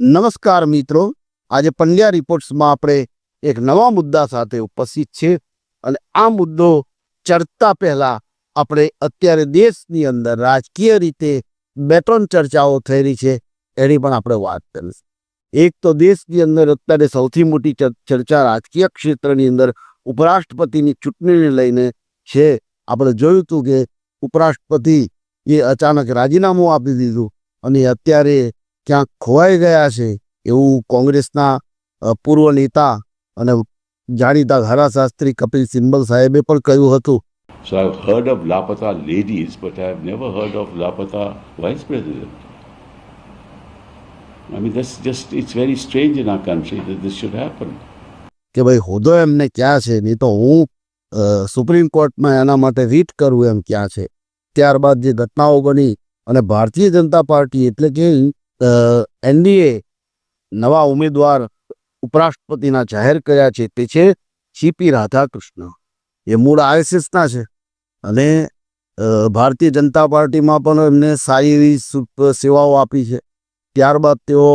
નમસ્કાર મિત્રો. આજે પંડ્યા રિપોર્ટ્સમાં આપણે એક નવા મુદ્દા સાથે ઉપસ્થિત છે અને આ મુદ્દો ચર્ચતા પહેલા આપણે અત્યારે દેશની અંદર રાજકીય રીતે બે ત્રણ ચર્ચાઓ થયેલી છે એની પણ આપણે વાત કરીશું. એક તો દેશની અંદર અત્યારે સૌથી મોટી ચર- ચર્ચા રાજકીય ક્ષેત્રની અંદર ઉપરાષ્ટ્રપતિની ચૂંટણીને લઈને છે. આપણે જોયું હતું કે ઉપરાષ્ટ્રપતિ એ અચાનક રાજીનામું આપી દીધું અને અત્યારે ક્યાંક ખોવાઈ ગયા છે એવું કોંગ્રેસના પૂર્વ નેતા અને જાણીતા ધારાશાસ્ત્રી કપિલ સિબ્બલ સાહેબે પણ કહ્યું હતું So I've heard of Lapata ladies, but I've never heard of Lapata vice president. I mean, that's just, it's very strange in our country that this should happen. કે ભાઈ હોદ્દો એમને ક્યાં છે નહીં તો હું સુપ્રીમ કોર્ટમાં એના માટે રીટ કરું એમ ક્યાં છે ત્યારબાદ જે ઘટનાઓ બની અને ભારતીય જનતા પાર્ટી એટલે કે એનડીએ નવા ઉમેદવાર ઉપરાષ્ટ્રપતિના જાહેર કર્યા છે તે છે સીપી રાધાકૃષ્ણ. એ મૂળ આરએસએસના છે અને ભારતીય જનતા પાર્ટીમાં પણ એમને સારી એવી સેવાઓ આપી છે. ત્યારબાદ તેઓ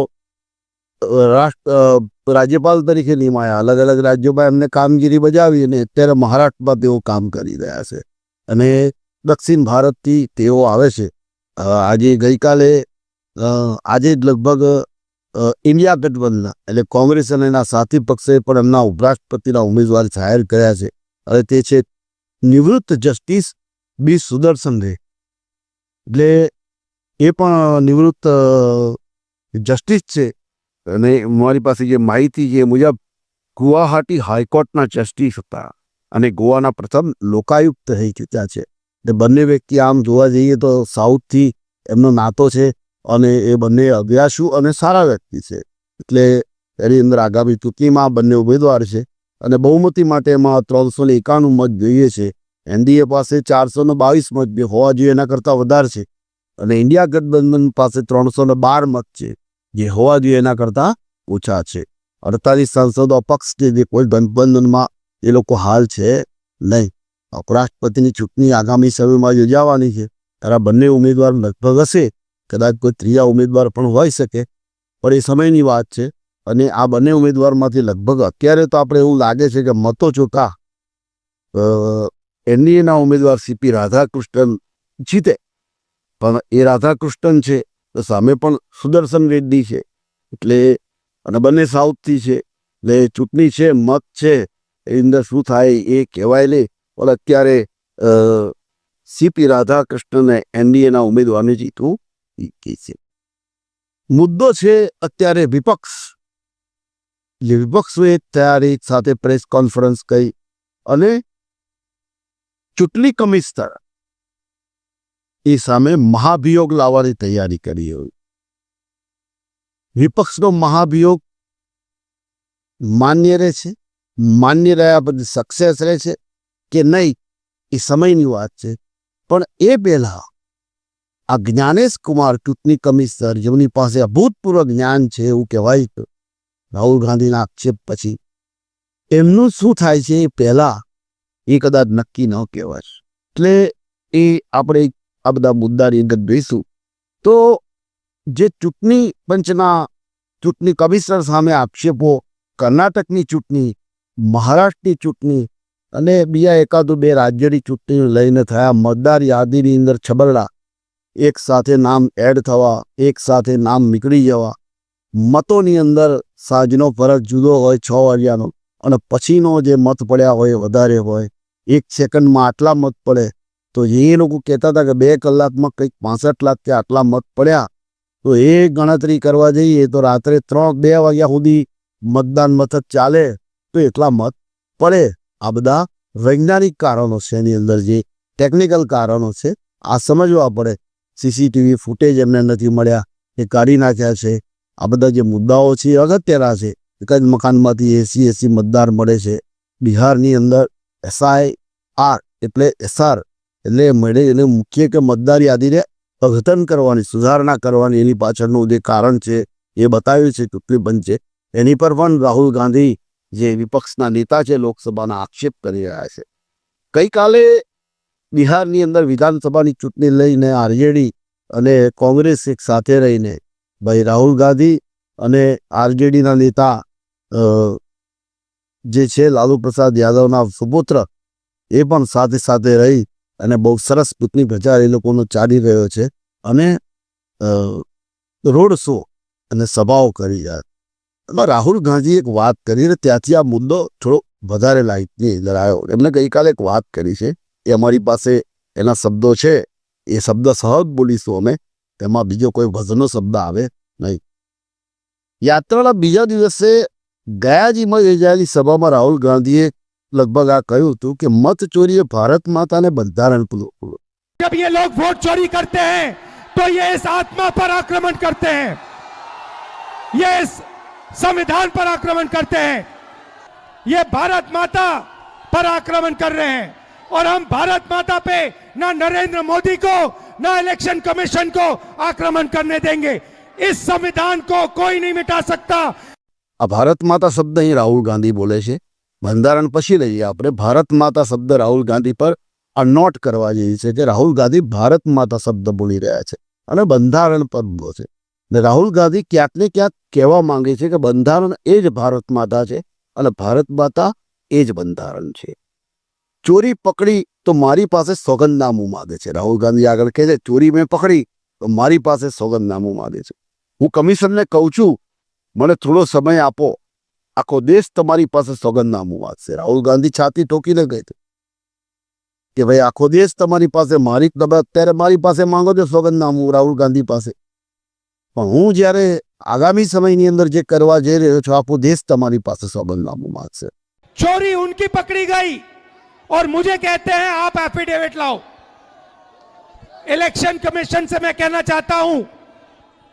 રાષ્ટ્ર રાજ્યપાલ તરીકે નિમાયા. અલગ અલગ રાજ્યોમાં એમને કામગીરી બજાવી અને અત્યારે મહારાષ્ટ્રમાં તેઓ કામ કરી રહ્યા છે. અને દક્ષિણ ભારતથી તેઓ આવે છે. આજે ગઈકાલે આજે લગભગ ઇન્ડિયા ગઠબંધન એટલે કોંગ્રેસ અને એના સાથી પક્ષે પણ એમના ઉપરાષ્ટ્રપતિના ઉમેદવાર જાહેર કર્યા છે. અને તે છે નિવૃત્ત જસ્ટિસ બી. સુદર્શન રે એટલે એ પણ નિવૃત્ત જસ્ટિસ છે. અને મારી પાસે જે માહિતી છે મુજબ ગુવાહાટી હાઈકોર્ટના જસ્ટિસ હતા અને ગોવાના પ્રથમ લોકાયુક્ત થઈ ચૂક્યા છે. એટલે બંને વ્યક્તિ આમ જોવા જઈએ તો સાઉથથી એમનો નાતો છે. અને એ બંને અભ્યાસુ અને સારા વ્યક્તિ છે. એટલે એની અંદર આગામી ચૂંટણીમાં બંને ઉમેદવાર છે અને બહુમતી માટે એમાં ત્રણસો ને એકાણું મત જોઈએ છે. એનડીએ પાસે ચારસો ને બાવીસ મત હોવા જોઈએ એના કરતાં વધારે છે. અને ઇન્ડિયા ગઠબંધન પાસે ત્રણસો ને બાર મત છે જે હોવા જોઈએ એના કરતાં ઓછા છે. અડતાલીસ સાંસદો અપક્ષ છે જે કોઈ ગઠબંધનમાં એ લોકો હાલ છે નહીં. ઉપરાષ્ટ્રપતિની ચૂંટણી આગામી સમયમાં યોજાવાની છે. ત્યારે બંને ઉમેદવાર લગભગ હશે. કદાચ કોઈ ત્રીજા ઉમેદવાર પણ હોઈ શકે, પણ એ સમયની વાત છે. અને આ બંને ઉમેદવારમાંથી લગભગ અત્યારે તો આપણે એવું લાગે છે કે મતો ચોકા એનડીએના ઉમેદવાર સીપી રાધાકૃષ્ણન જીતે. પણ એ રાધાકૃષ્ણન છે, તો સામે પણ સુદર્શન રેડ્ડી છે. એટલે, અને બંને સાઉથથી છે. એટલે ચૂંટણી છે, મત છે, એની અંદર શું થાય એ કહેવાય લે પણ અત્યારે સીપી રાધાકૃષ્ણને એનડીએના ઉમેદવારને જીતવું છે. મુદ્દો છે અત્યારે વિપક્ષ. વિપક્ષોએ તૈયારી સાથે પ્રેસ કોન્ફરન્સ કરી અને ચૂંટણી કમિશનર એ સામે મહાભિયોગ લાવવાની તૈયારી કરી હોય. વિપક્ષનો મહાભિયોગ માન્ય રહે છે, માન્ય રહ્યા પછી સક્સેસ રહે છે કે નહીં એ સમયની વાત છે. પણ એ પહેલા આ જ્ઞાનેશ કુમાર ચૂંટણી કમિશનર, જેમની પાસે અભૂતપૂર્વ જ્ઞાન છે એવું કહેવાય છે. રાહુલ ગાંધીના આક્ષેપ પછી એમનું શું થાય છે એ પહેલા એ કદાચ નક્કી ન કહેવાય. એટલે એ આપણે આ બધા મુદ્દાની અંદર જોઈશું. તો જે ચૂંટણી પંચના ચૂંટણી કમિશનર સામે આક્ષેપો, કર્ણાટકની ચૂંટણી, મહારાષ્ટ્રની ચૂંટણી અને બીજા એકાદુ બે રાજ્યની ચૂંટણીને લઈને થયા મતદાર યાદીની અંદર છબરડા. એક સાથે નામ એડ થવા, એક સાથે નામ નીકળી જવા. મતોની અંદર સાંજનો ફરક જુદો હોય છ વાગ્યાનો અને પછીનો જે મત પડ્યા હોય વધારે હોય. એક સેકન્ડમાં આટલા મત પડે. તો એ લોકો કહેતા હતા કે બે કલાકમાં કંઈક પાસઠ લાખ કે આટલા મત પડ્યા. તો એ ગણતરી કરવા જઈએ તો રાત્રે ત્રણ, બે વાગ્યા સુધી મતદાન મથક ચાલે તો એટલા મત પડે. આ બધા વૈજ્ઞાનિક કારણો છે એની અંદર જે ટેકનિકલ કારણો છે. આ સમજવા પડે સીસીટીવી ફૂટેજ એમને નથી મળ્યા, એ કાઢી નાખ્યા છે. આ બધા જે મુદ્દાઓ છે એ અગત્યના છે. એક જ મકાનમાંથી એસી એસી મતદાર મળે છે. બિહારની અંદર એસઆઈ આર એટલે એસઆર એટલે મળે એને મુખ્ય કે મતદાર યાદીને અઘતન કરવાની, સુધારણા કરવાની એની પાછળનું જે કારણ છે એ બતાવ્યું છે, ચૂંટણી પંચે. એની પર પણ રાહુલ ગાંધી જે વિપક્ષના નેતા છે, લોકસભાના આક્ષેપ કરી રહ્યા છે. ગઈકાલે બિહારની અંદર વિધાનસભાની ચૂંટણી લઈને આરજેડી અને કોંગ્રેસ એક સાથે રહીને ભાઈ રાહુલ ગાંધી અને આરજેડીના નેતા જે છે લાલુ પ્રસાદ યાદવના સુપુત્ર, એ પણ સાથે સાથે રહી અને બહુ સરસ ચૂંટણી પ્રચાર એ લોકોનો ચાલી રહ્યો છે અને રોડ શો અને સભાઓ કરી રહ્યા એમાં રાહુલ ગાંધી એક વાત કરી અને ત્યાંથી આ મુદ્દો થોડો વધારે લાઈટની અંદર આવ્યો. એમણે ગઈકાલે એક વાત કરી છે. એ અમારી પાસે એના શબ્દો છે એ શબ્દ સહજ બોલીશું અમે તેમાં બીજો કોઈ વજનો શબ્દ આવે નહીં યાત્રાના બીજા દિવસે ગયાજીમાં યોજાયેલી સભામાં રાહુલ ગાંધીએ લગભગ આ કહ્યું હતું કે મત ચોરીએ ભારત માતાને બંધારણ પૂરું પૂરું जब ये लोग वोट चोरी करते हैं तो ये इस आत्मा पर आक्रमण करते हैं ये इस संविधान पर आक्रमण करते हैं ये भारत माता पर आक्रमण कर रहे हैं और हम भारत माता पे ना नरेंद्र मोदी को ना इलेक्शन कमीशन को आक्रमण करने देंगे इस संविधान को कोई नहीं मिटा सकता આ ભારત માતા શબ્દ અહીં રાહુલ ગાંધી બોલે છે બંધારણ પછી લઈએ આપણે ભારત માતા શબ્દ રાહુલ ગાંધી પર આ નોટ કરવા જેવી છે કે રાહુલ ગાંધી ભારત માતા શબ્દ બોલી રહ્યા છે અને બંધારણ પર બોલે છે ને રાહુલ ગાંધી ક્યાંક ને ક્યાંક કહેવા માંગે છે કે બંધારણ એ જ ભારત માતા છે અને ભારત માતા એ જ બંધારણ છે ચોરી પકડી તો મારી પાસે સોગંદનામું માગે છે. રાહુલ ગાંધી આગળ કહે છે, ચોરી મેં પકડી તો મારી પાસે સોગંદનામું માગે છે. હું કમિશનને કહું છું, મને થોડો સમય આપો. આખો દેશ તમારી પાસે સોગંદનામું માગશે. રાહુલ ગાંધી છાતી ઠોકીને ગઈ હતી કે ભાઈ, આખો દેશ તમારી પાસે, મારી તમે અત્યારે મારી પાસે માંગો છો સોગંદનામું, રાહુલ ગાંધી પાસે. પણ હું જ્યારે આગામી સમયની અંદર જે કરવા જઈ રહ્યો છું, આખો દેશ તમારી પાસે સોગંદનામું માગશે. ચોરી ઉનકી પકડી ગઈ. और मुझे कहते हैं, आप एफिडेविट लाओ। इलेक्शन कमीशन से मैं कहना चाहता हूँ,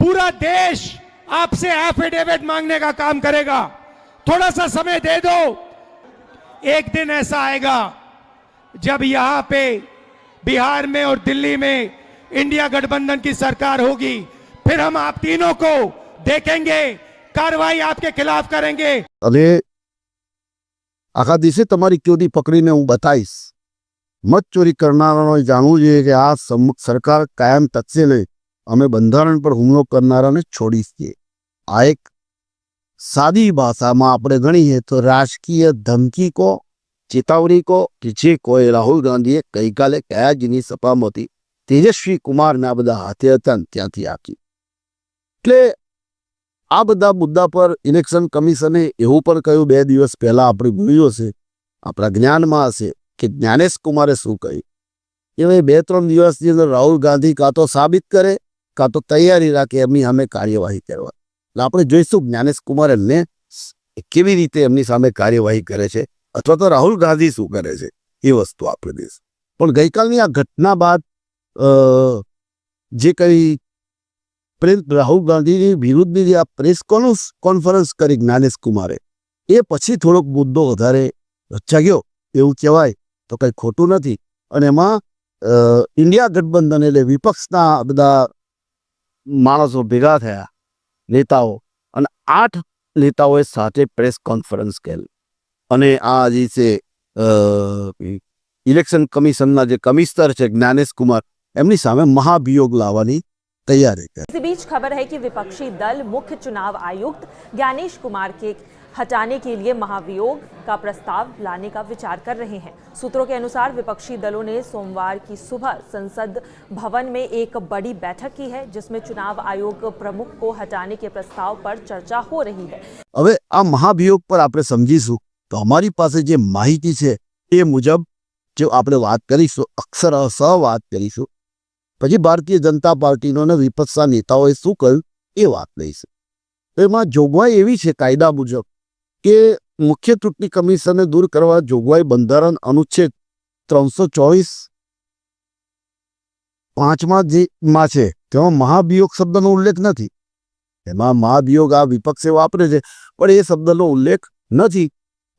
पूरा देश आपसे एफिडेविट मांगने का काम करेगा। थोड़ा सा समय दे दो, एक दिन ऐसा आएगा, जब यहाँ पे बिहार में और दिल्ली में इंडिया गठबंधन की सरकार होगी। फिर हम आप तीनों को देखेंगे, कार्रवाई आपके खिलाफ करेंगे। અને આખા દિવસે તમારી ક્યોદી પકડીને હું બતાવીશ. મત ચોરી કરનારાઓએ જાણવું જોઈએ કે આ સમ- સરકાર કાયમ ટકશે નહીં. અમે બંધારણ પર હુમલો કરનારાને છોડી છીએ આ એક સાદી ભાષામાં આપણે ગણીએ તો રાજકીય ધમકી કો, ચેતવણી કો કે જે કોઈ રાહુલ ગાંધીએ ગઈકાલે કયાજીની સભામાંથી તેજસ્વી કુમારના બધા હાથે હતા ત્યાંથી આપી એટલે આ બધા મુદ્દા પર ઇલેક્શન કમિશને એવું પણ કહ્યું, બે દિવસ પહેલાં આપણે જોયું હશે આપણા જ્ઞાનમાં હશે કે જ્ઞાનેશ કુમારે શું કહ્યું? કે ભાઈ બે ત્રણ દિવસની અંદર રાહુલ ગાંધી કાં તો સાબિત કરે, કાં તો તૈયારી રાખે, એમની સામે કાર્યવાહી કરવા. એટલે આપણે જોઈશું જ્ઞાનેશ કુમાર એમને કેવી રીતે એમની સામે કાર્યવાહી કરે છે, અથવા તો રાહુલ ગાંધી શું કરે છે, એ વસ્તુ આપણે દઈશું પણ ગઈકાલની આ ઘટના બાદ જે કંઈ રાહુલ ગાંધીની વિરુદ્ધની જે આ પ્રેસ કોન્ફરન્સ કરી જ્ઞાનેશ કુમારે, એ પછી થોડોક મુદ્દો વધારે રચાગ્યો એવું કહેવાય, તો કંઈ ખોટું નથી. અને એમાં ઇન્ડિયા ગઠબંધન એટલે વિપક્ષના બધા માણસો ભેગા થયા, નેતાઓ, અને આઠ નેતાઓએ સાથે પ્રેસ કોન્ફરન્સ કરી અને આ જે છે ઇલેક્શન કમિશનના જે કમિશનર છે જ્ઞાનેશ કુમાર, એમની સામે મહાભિયોગ લાવવાની तैयारी कर इसी बीच खबर है कि विपक्षी दल मुख्य चुनाव आयुक्त ज्ञानेश कुमार के हटाने के लिए महाभियोग का प्रस्ताव लाने का विचार कर रहे हैं सूत्रों के अनुसार विपक्षी दलों ने सोमवार की सुबह संसद भवन में एक बड़ी बैठक की है जिसमें चुनाव आयोग प्रमुख को हटाने के प्रस्ताव पर चर्चा हो रही है હવે આ મહાભિયોગ પર આપણે સમજીશું તો અમારી પાસે જે માહિતી છે એ મુજબ જો આપણે વાત કરીશું અક્ષરશઃ વાત કરીશું પછી ભારતીય જનતા પાર્ટીનો અને વિપક્ષના નેતાઓએ શું કહ્યું એ વાત લઈશું તો એમાં જોગવાઈ એવી છે કાયદા મુજબ કે મુખ્ય ચૂંટણી કમિશનને દૂર કરવા જોગવાઈ બંધારણ અનુચ્છેદ ત્રણસો ચોવીસ પાંચમા જે માં છે તેમાં મહાભિયોગ શબ્દનો ઉલ્લેખ નથી. એમાં મહાભિયોગ આ વિપક્ષે વાપરે છે, પણ એ શબ્દનો ઉલ્લેખ નથી.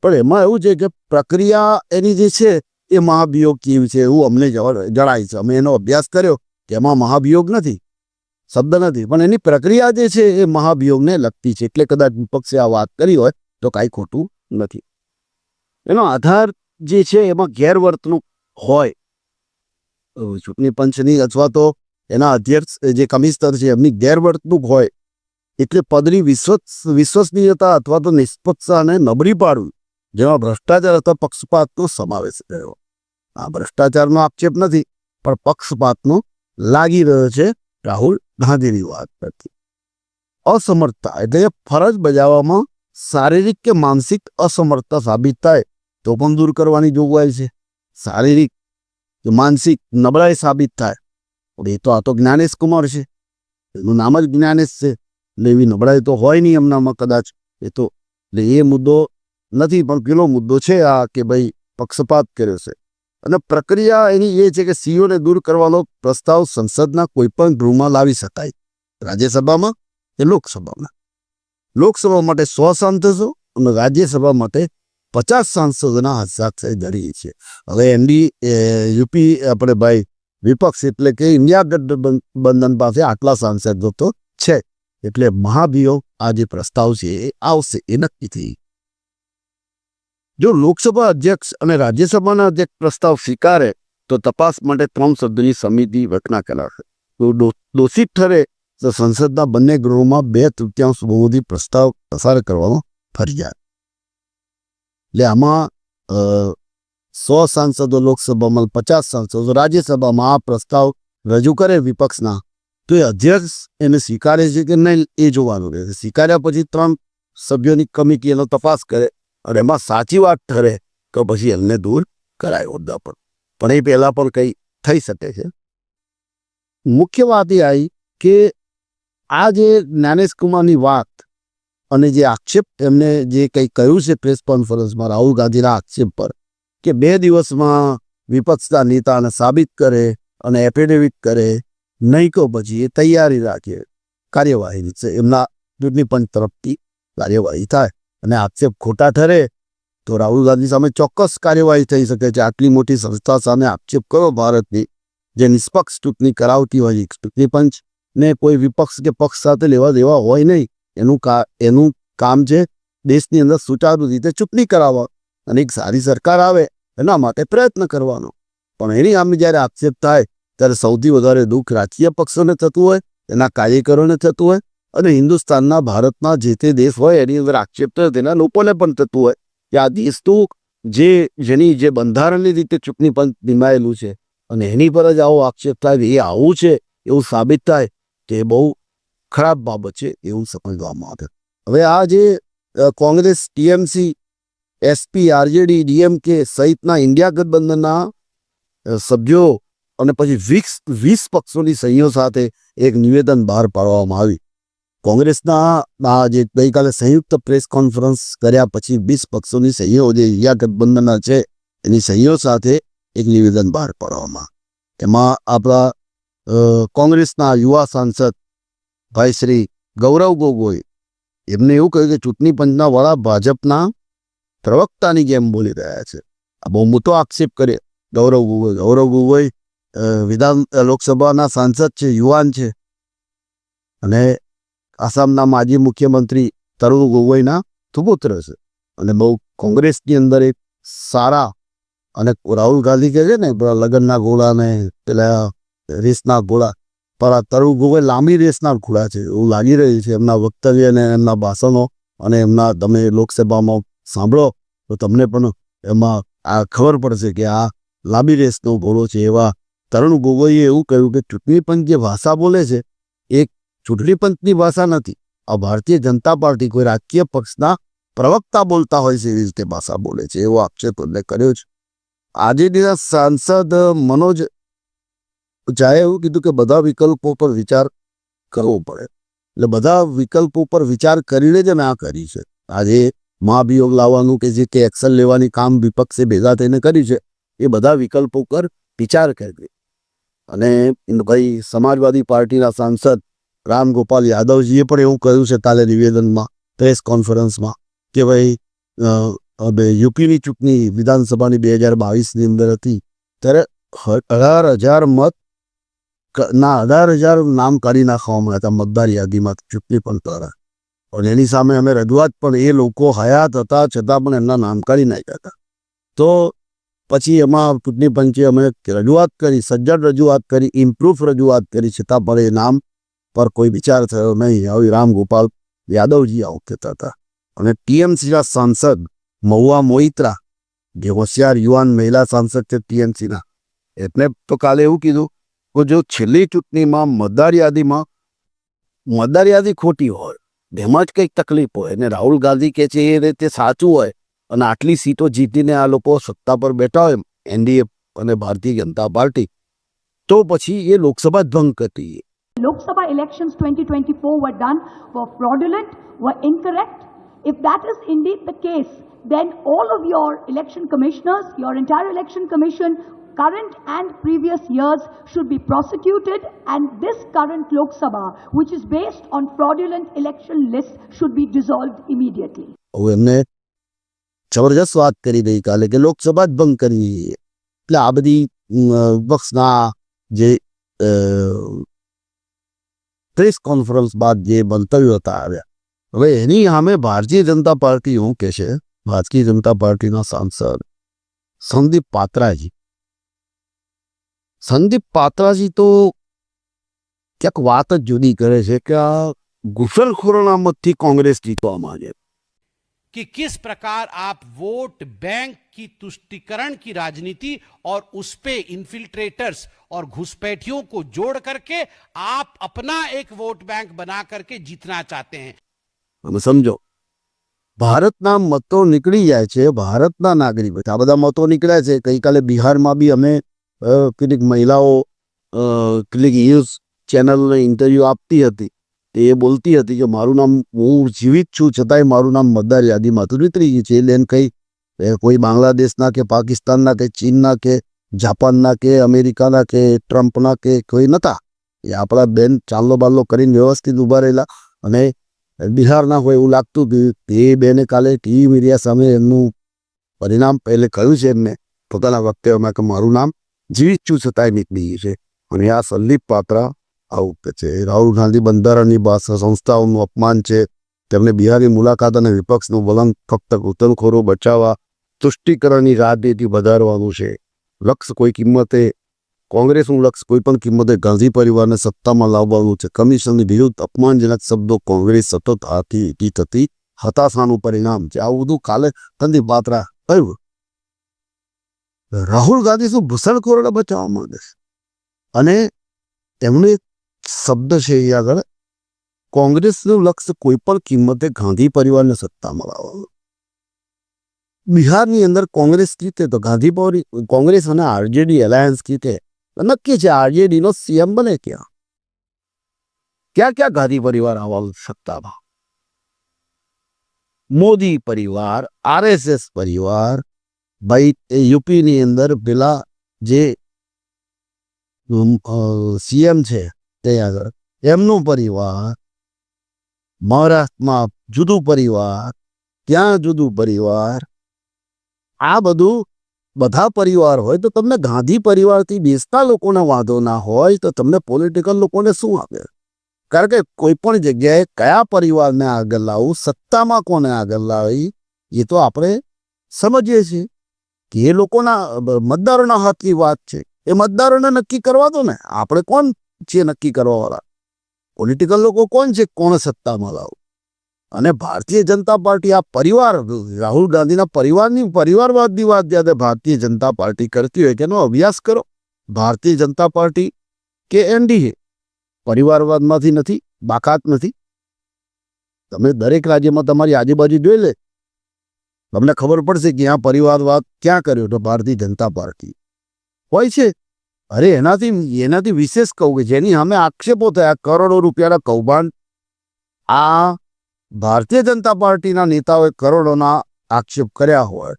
પણ એમાં એવું છે કે પ્રક્રિયા એની જે છે એ મહાભિયોગ કેવી છે એવું અમને જણાય છે. અમે એનો અભ્યાસ કર્યો એમાં મહાભિયોગ નથી, શબ્દ નથી. પણ એની પ્રક્રિયા જે છે એ મહાભિયોગને લગતી છે. એટલે કદાચ વિપક્ષે આ વાત કરી હોય તો કાંઈ ખોટું નથી. એનો આધાર જે છે એમાં ગેરવર્તણૂક હોય. ચૂંટણી પંચની અથવા તો એના અધ્યક્ષ જે કમિશનર છે, એમની ગેરવર્તણૂક હોય, એટલે પદની વિશ્વ વિશ્વસનીયતા અથવા તો નિષ્પક્ષતાને નબળી પાડવી, જેમાં ભ્રષ્ટાચાર અથવા પક્ષપાતનો સમાવેશ થયો. આ ભ્રષ્ટાચારનો આક્ષેપ નથી, પણ પક્ષપાતનો લાગી રહ્યો છે રાહુલ ગાંધીની વાત કરતી અસમર્થતા એટલે કે ફરજ બજાવવામાં શારીરિક કે માનસિક અસમર્થતા સાબિત થાય તો પણ દૂર કરવાની જોગવાઈ છે. શારીરિક માનસિક નબળાઈ સાબિત થાય. એ તો આ તો જ્ઞાનેશ કુમાર છે. એનું નામ જ જ્ઞાનેશ છે. એટલે એવી નબળાઈ તો હોય નહીં એમનામાં કદાચ. એ તો એટલે એ મુદ્દો નથી પણ પેલો મુદ્દો છે આ કે ભાઈ પક્ષપાત કર્યો છે. અને પ્રક્રિયા એની એ છે કે સીઓને દૂર કરવાનો પ્રસ્તાવ સંસદના કોઈ પણ ગૃહમાં લાવી શકાય. રાજ્યસભામાં કે લોકસભામાં? લોકસભા માટે સો સાંસદો અને રાજ્યસભા માટે પચાસ સાંસદોના હસ્તાક્ષર ધરી છે હવે એમડી યુપી, આપણે ભાઈ વિપક્ષ એટલે કે ઇન્ડિયા ગઠબંધન પાસે આટલા સાંસદો તો છે. એટલે મહાભિયોગ આ જે પ્રસ્તાવ છે એ આવશે, એ નક્કી થઈ. જો લોકસભા અધ્યક્ષ અને રાજ્યસભાના અધ્યક્ષ પ્રસ્તાવ સ્વીકારે, તો તપાસ માટે ત્રણ સભ્યોની સમિતિ રચના કરાશે. તો દોષિત ઠરે તો સંસદના બંને ગૃહોમાં બે તૃતીયાંશ બહુમતી પ્રસ્તાવ પસાર કરવાનો ફરજિયાત. એટલે આમાં સો સાંસદો લોકસભામાં, પચાસ સાંસદો રાજ્યસભામાં આ પ્રસ્તાવ રજૂ કરે વિપક્ષના, તો એ અધ્યક્ષ એને સ્વીકારે છે કે નહીં એ જોવાનું રહેશે. સ્વીકાર્યા પછી ત્રણ સભ્યોની કમિટી એનો તપાસ કરે. અને એમાં સાચી વાત ઠરે તો પછી એમને દૂર કરાય હોદ્દા પર પણ એ પહેલાં પણ કંઈ થઈ શકે છે. મુખ્ય વાત એ આવી કે આ જે જ્ઞાનેશ કુમારની વાત અને જે આક્ષેપ એમને જે કંઈ કહ્યું છે પ્રેસ કોન્ફરન્સમાં રાહુલ ગાંધીના આક્ષેપ પર કે બે દિવસમાં વિપક્ષના નેતાને સાબિત કરે અને એફિડેવિટ કરે, નહીં તો પછી એ તૈયારી રાખે. કાર્યવાહી છે એમના ચૂંટણી પંચ તરફથી કાર્યવાહી થાય. અને આક્ષેપ ખોટા ઠરે, તો રાહુલ ગાંધી સામે ચોક્કસ કાર્યવાહી થઈ શકે છે. આટલી મોટી સંસ્થા સામે આક્ષેપ કરો ભારતની. જે નિષ્પક્ષ ચૂંટણી કરાવતી હોય ચૂંટણી પંચ ને કોઈ વિપક્ષ કે પક્ષ સાથે લેવા દેવા હોય નહીં. એનું કા, એનું કામ છે દેશની અંદર સુચારુ રીતે ચૂંટણી કરાવવા અને એક સારી સરકાર આવે એના માટે પ્રયત્ન કરવાનો. પણ એની સામે જ્યારે આક્ષેપ થાય, ત્યારે સૌથી વધારે દુઃખ રાજકીય પક્ષોને થતું હોય, એના કાર્યકરોને થતું હોય અને હિન્દુસ્તાનના ભારતના જે તે દેશ હોય એની અંદર આક્ષેપ થાય, તેના લોકોને પણ થતું હોય. કે આ દેશનું જે, જેની જે બંધારણની રીતે ચૂંટણી પંચ નિમાયેલું છે અને એની પર જ આવો આક્ષેપ થાય એ આવું છે, એવું સાબિત થાય, તે બહુ ખરાબ બાબત છે, એવું સમજવામાં આવે. હવે આ જે Congress, TMC, SP, RJD, DMK સહિતના ઇન્ડિયા ગઠબંધનના સભ્યો અને પછી વીસ વીસ પક્ષોની સહીઓ સાથે એક નિવેદન બહાર પાડવામાં આવી. કોંગ્રેસના આ જે ગઈકાલે સંયુક્ત પ્રેસ કોન્ફરન્સ કર્યા પછી વીસ પક્ષોની સહીઓ જે ગઠબંધનના છે, એની સહીઓ સાથે એક નિવેદન બહાર પાડવામાં. એમાં આપણા કોંગ્રેસના યુવા સાંસદ ભાઈ શ્રી ગૌરવ ગોગોઈ, એમને એવું કહ્યું કે ચૂંટણી પંચના વડા ભાજપના પ્રવક્તાની જેમ બોલી રહ્યા છે. આ બહુ મોટો આક્ષેપ કરે ગૌરવ ગોગોઈ ગૌરવ ગોગોઈ વિધાન લોકસભાના સાંસદ છે, યુવાન છે. અને આસામના માજી મુખ્યમંત્રી તરુણ ગોગોઈના સુપુત્ર છે. અને બહુ કોંગ્રેસની અંદર એક સારા અને રાહુલ ગાંધી કહે છે ને, પેલા લગ્નના ઘોડા ને, પેલા રેસના ઘોડા, પણ આ તરુણ ગોગોઈ લાંબી રેસના ઘોડા છે, એવું લાગી રહ્યું છે. એમના વક્તવ્ય અને એમના ભાષણો અને એમના તમે લોકસભામાં સાંભળો, તો તમને પણ એમાં આ ખબર પડશે કે આ લાંબી રેસનો ઘોડો છે. એવા તરુણ ગોગોઈએ એવું કહ્યું કે ચૂંટણી પંચ જે ભાષા બોલે છે ચૂંટણી પંચની ભાષા નથી. આ ભારતીય જનતા પાર્ટી કોઈ રાજકીય પક્ષના પ્રવક્તા બોલતા હોય છે એવી રીતે ભાષા બોલે છે. એવો આક્ષેપ એમને કર્યો છે. આજેના સાંસદ મનોજ ઝાએ એવું કીધું કે બધા વિકલ્પો પર વિચાર કરવો પડે. એટલે બધા વિકલ્પો પર વિચાર કરીને જ ના કરી છે. આજે મહાભિયોગ લાવવાનું કે જે કે એક્શન લેવાની કામ વિપક્ષે ભેગા થઈને કરી છે, એ બધા વિકલ્પો પર વિચાર કરી અને ભાઈ સમાજવાદી પાર્ટીના સાંસદ રામ ગોપાલ યાદવજીએ પણ એવું કહ્યું છે કાલે નિવેદનમાં, પ્રેસ કોન્ફરન્સમાં, કે ભાઈ હવે યુપીની ચૂંટણી વિધાનસભાની બે હજાર બાવીસની અંદર હતી, ત્યારે અઢાર હજાર મત ના, અઢાર હજાર નામ કાઢી નાખવામાં હતા મતદાર યાદીમાં ચૂંટણી પણ દ્વારા. અને એની સામે અમે રજૂઆત પણ, એ લોકો હયાત હતા, છતાં પણ એમના નામ કાઢી નાખ્યા હતા. તો પછી એમાં ચૂંટણી પંચે અમે રજૂઆત કરી, સજ્જડ રજૂઆત કરી, ઇમ્પ્રૂફ રજૂઆત કરી, છતાં પણ એ નામ પર કોઈ વિચાર થયો નહીં. આવી રામ ગોપાલ યાદવજી આવું કહેતા હતા. અને ટીએમસીના સાંસદ મહુવા મોઇત્રા જે હોશિયાર યુવાન મહિલા સાંસદ છે ટીએમસીના એટલે તો કાલે એવું કીધું કે જો છેલ્લી ચૂંટણીમાં મતદાર યાદીમાં, મતદાર યાદી ખોટી હોય, એમાં જ કંઈક તકલીફ હોય અને રાહુલ ગાંધી કહે છે એ રીતે સાચું હોય અને આટલી સીટો જીતીને આ લોકો સત્તા પર બેઠા હોય, એનડીએ અને ભારતીય જનતા પાર્ટી, તો પછી એ લોકસભા ભંગ કરતી. Lok Sabha elections 2024 were done, were fraudulent, were incorrect. If that is indeed the case, then all of your election commissioners, your entire election commission, current and previous years should be prosecuted and this current Lok Sabha, which is based on fraudulent election list, should be dissolved immediately. હવે એમને જબરજસ્ત વાત કરી ગઈકાલે કે લોકસભા જ ભંગ કરી એટલે આ બધી અમ, પક્ષના જે પ્રેસ કોન્ફરન્સ બાદ જે મંતવ્યો હતા આવ્યા. હવે એની સામે ભારતીય જનતા પાર્ટી શું કે છે, ભારતીય જનતા પાર્ટીના સાંસદ સંદીપ પાત્રાજી. સંદીપ પાત્રાજી તો ક્યાંક વાત જ જુદી કરે છે કે આ ઘૂસણખોરોના મતથી કોંગ્રેસ જીતવા માંગે कि किस प्रकार आप वोट बैंक की तुष्टिकरण की राजनीति और उस पे इन्फिल्ट्रेटर्स और घुसपैठियों को जोड़ करके आप अपना एक वोट बैंक बना करके जीतना चाहते हैं તમે સમજો ભારતના મતો નીકળી જાય છે ભારતના નાગરિકો આ બધા મતો નીકળ્યા છે ગઈકાલે બિહારમાં બી અમે અ, કેટલીક મહિલાઓ અ, કેટલીક ન્યૂઝ ચેનલને ઇન્ટરવ્યૂ આપતી હતી તે એ બોલતી હતી કે મારું નામ હું જીવિત છું, છતાંય મારું નામ મતદાર યાદીમાંથી નીકળી ગયું છે. એટલે બેન કંઈ કોઈ બાંગ્લાદેશના કે પાકિસ્તાનના કે ચીનના કે જાપાનના કે અમેરિકાના કે ટ્રમ્પના કે કોઈ નહોતા. એ આપણા બેન ચાલો બાલો કરીને વ્યવસ્થિત ઊભા રહેલા અને બિહારના હોય એવું લાગતું હતું તે બેને કાલે ટીવી મીડિયા સામે એમનું પરિણામ પહેલે કહ્યું છે એમને, પોતાના વક્તવ્યમાં કે મારું નામ જીવિત છું, છતાંય નીકળી ગયું છે. અને આ સંદીપ પાત્રા આવું કે છે. રાહુલ ગાંધી બંધારણની સંસ્થાઓનું અપમાન છે. તેમને બિહારની મુલાકાત અને વિપક્ષનું વલણ ફક્ત ઘૂંટણખોરો બચાવવા, તુષ્ટિકરણની રાજનીતિ વધારવાનું છે. લક્ષ્ય કોઈ કિંમતે, કોંગ્રેસનું લક્ષ્ય કોઈ પણ કિંમતે ગાંધી પરિવારને સત્તામાં લાવવાનું છે. કમિશનની વિરુદ્ધ અપમાનજનક શબ્દો કોંગ્રેસ સતત હાથી ઈટી થતી હતાશાનું પરિણામ છે. આવું બધું કાલે સંદીપ પાત્રા કહ્યું. રાહુલ ગાંધી શું ભૂષણખોરોને બચાવવા માંગે છે? અને તેમણે શબ્દ છે એ આગળ. કોંગ્રેસનું લક્ષ્ય કોઈ પણ કિંમતે ગાંધી પરિવારને સત્તામાં લાવવાનું બિહારની અંદર કોંગ્રેસ જીતે તો ગાંધી પરિ- કોંગ્રેસ અને આરજેડી એલાયન્સ જીતે નક્કી છે આરજેડી નો સીએમ બને ક્યાં? ક્યાં ક્યાં ગાંધી પરિવાર આવવાનું સત્તામાં? મોદી પરિવાર, આરએસએસ પરિવાર, ભાઈ, એ યુપીની અંદર પેલા જે સીએમ છે તે આગળ એમનું પરિવાર મહારાષ્ટ્રમાં જુદું પરિવાર, ત્યાં જુદું પરિવાર. આ બધું બધા પરિવાર હોય તો તમને ગાંધી પરિવારથી બેસતા લોકોને વાંધો ના હોય તો તમને પોલિટિકલ લોકોને શું આવે કારણ કે કોઈ પણ જગ્યાએ કયા પરિવારને આગળ લાવવું, સત્તામાં કોને આગળ લાવી એ તો આપણે સમજીએ છીએ. કે એ લોકોના મતદારોના હાથની વાત છે. એ મતદારોને નક્કી કરવા દો ને. આપણે કોણ છીએ નક્કી કરવાવાળા. પોલિટિકલ લોકો કોણ છે? કોણ સત્તામાં લાવો અને ભારતીય જનતા પાર્ટી આ પરિવાર, રાહુલ ગાંધીના પરિવારની પરિવારવાદની વાત જ્યારે ભારતીય જનતા પાર્ટી કરતી હોય એનો અભ્યાસ કરો. ભારતીય જનતા પાર્ટી કે એનડીએ? પરિવારવાદમાંથી નથી, બાકાત નથી. તમે દરેક રાજ્યમાં તમારી આજુબાજુ જોઈ લે. તમને ખબર પડશે કે આ પરિવારવાદ ક્યાં કર્યો તો ભારતીય જનતા પાર્ટી. હોય છે. અરે, એનાથી એનાથી વિશેષ કહું કે જેની સામે આક્ષેપો થયા, કરોડો રૂપિયાના કૌભાંડ. આ ભારતીય જનતા પાર્ટીના નેતાઓએ કરોડોના આક્ષેપ કર્યા હોય,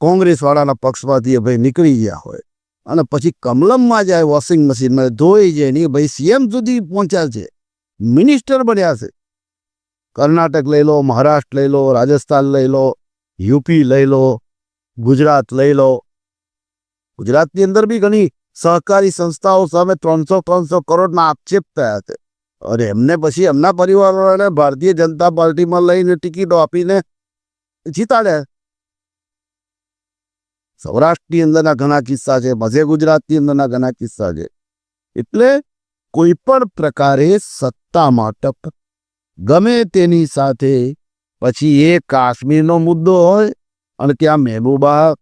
કોંગ્રેસવાળાના પક્ષમાંથી ભાઈ નીકળી ગયા હોય, અને પછી કમલમમાં જાય વોશિંગ મશીનમાં ધોઈ જાય ને ભાઈ સીએમ સુધી પહોંચ્યા છે, મિનિસ્ટર બન્યા છે. કર્ણાટક લઈ લો, મહારાષ્ટ્ર લઈ લો, રાજસ્થાન લઈ લો, યુપી લઈ લો, ગુજરાત લઈ લો. ગુજરાતની અંદર બી ઘણી સહકારી સંસ્થાઓ સામે ત્રણસો ત્રણસો કરોડના આક્ષેપ થયા છે. અને એમને પછી એમના પરિવારોને ભારતીય જનતા પાર્ટીમાં લઈને ટિકિટો આપીને જીતાડ્યા. સૌરાષ્ટ્રની અંદરના ઘણા કિસ્સા છે, મધ્ય ગુજરાતની અંદરના ઘણા કિસ્સા છે. એટલે કોઈ પણ પ્રકારે સત્તામાં ટપ ગમે તેની સાથે, પછી એ કાશ્મીરનો મુદ્દો હોય અને ત્યાં મહેબૂબા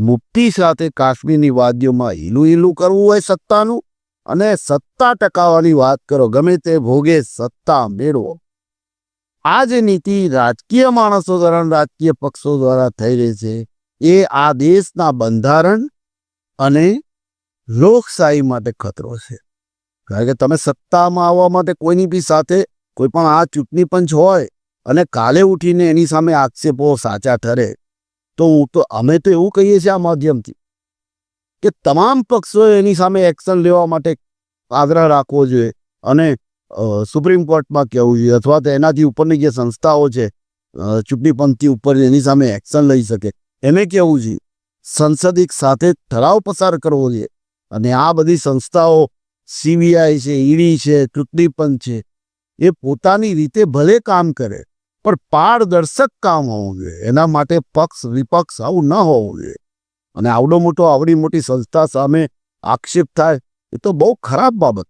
મુફ્તી સાથે કાશ્મીરની વાદીઓમાં હીલું હીલું કરવું હોય સત્તાનું અને સત્તા ટકાવવાની વાત કરો, ગમે તે ભોગે સત્તા મેળવો. આ જે નીતિ રાજકીય માણસો દ્વારા રાજકીય પક્ષો દ્વારા થઈ રહી છે. એ આ દેશના બંધારણ અને લોકશાહી માટે ખતરો છે. કારણ કે તમે સત્તામાં આવવા માટે કોઈની બી સાથે કોઈ પણ આ ચૂંટણી પંચ હોય અને કાલે ઉઠીને એની સામે આક્ષેપો સાચા ઠરે તો તો અમે તો એવું કહીએ છીએ આ માધ્યમથી કે તમામ પક્ષોએ એની સામે એક્શન લેવા માટે આગ્રહ રાખવો જોઈએ અને સુપ્રીમ કોર્ટમાં કહેવું જોઈએ અથવા તો એનાથી ઉપરની જે સંસ્થાઓ છે ચૂંટણી પંચથી ઉપર એની સામે એક્શન લઈ શકે. એને કહેવું જોઈએ સંસદ એક સાથે ઠરાવ પસાર કરવો જોઈએ અને આ બધી સંસ્થાઓ સીબીઆઈ છે ઈડી છે, ચૂંટણી પંચ છે, એ પોતાની રીતે ભલે કામ કરે પણ પારદર્શક કામ હોવું જોઈએ. એના માટે પક્ષ, વિપક્ષ આવું ન હોવું જોઈએ. અને આવડો મોટો, આવડી મોટી સંસ્થા સામે આક્ષેપ થાય, એ તો બહુ ખરાબ બાબત.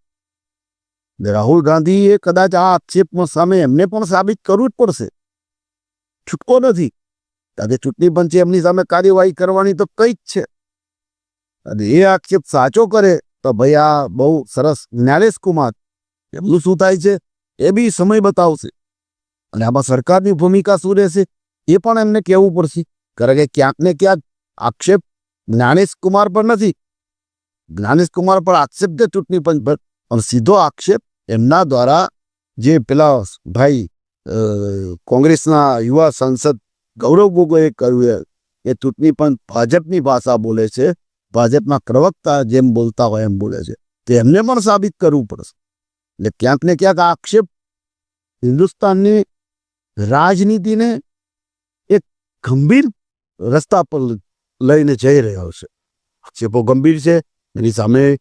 રાહુલ ગાંધીએ કદાચ આ આક્ષેપ સામે એમને પણ સાબિત કરવું જ પડશે. છૂટકો નથી. આજે ચૂંટણી પંચે એમની સામે કાર્યવાહી કરવાની તો કઈ જ છે. અને એ આક્ષેપ સાચો કરે તો ભાઈ આ બહુ સરસ જ્ઞાનેશ કુમાર. એમનું શું થાય છે? એ બી સમય બતાવશે. અને આમાં સરકારની ભૂમિકા શું રહેશે એ પણ એમને કહેવું પડશે. કારણ કે ક્યાંક ને ક્યાંક આક્ષેપ જ્ઞાનેશ કુમાર પર નથી. જ્ઞાનેશ કુમાર પર આક્ષેપ છે ચૂંટણી પંચ પર. પણ સીધો આક્ષેપ એમના દ્વારા જે પેલા ભાઈ કોંગ્રેસના યુવા સંસદ ગૌરવ ગોગોએ કર્યું એ ચૂંટણી પંચ ભાજપની ભાષા બોલે છે. ભાજપના પ્રવક્તા જેમ બોલતા હોય એમ બોલે છે. તો એમને પણ સાબિત કરવું પડશે. એટલે ક્યાંક ને ક્યાંક આક્ષેપ હિન્દુસ્તાનની રાજનીતિને એક ગંભીર રસ્તા પર લઈને જઈ રહ્યો છે. આક્ષેપો ગંભીર છે, એની સામે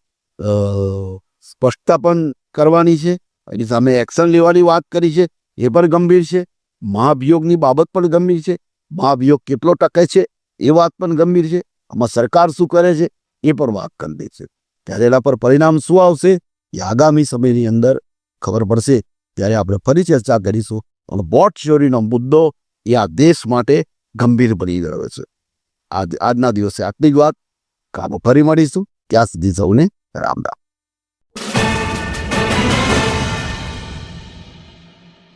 સ્પષ્ટતા પણ કરવાની છે, એની સામે એક્શન લેવાની વાત કરી છે, એ પણ ગંભીર છે. મહાભિયોગની બાબત પણ ગંભીર છે. મહાભિયોગ કેટલો ટકે છે, એ વાત પણ ગંભીર છે. આમાં સરકાર શું કરે છે, એ પણ વાત ગંભીર છે. ત્યારે એના પર પરિણામ શું આવશે, એ આગામી સમયની અંદર ખબર પડશે. ત્યારે આપણે ફરી ચર્ચા કરીશું. બોટ ચોરીનો મુદ્દો એ આ દેશ માટે ગંભીર બની ગયો છે. આજ, આજના દિવસે આટલી જ વાત. કામ ફરી મળીશું. ત્યાં સુધી સૌને રામ રામ.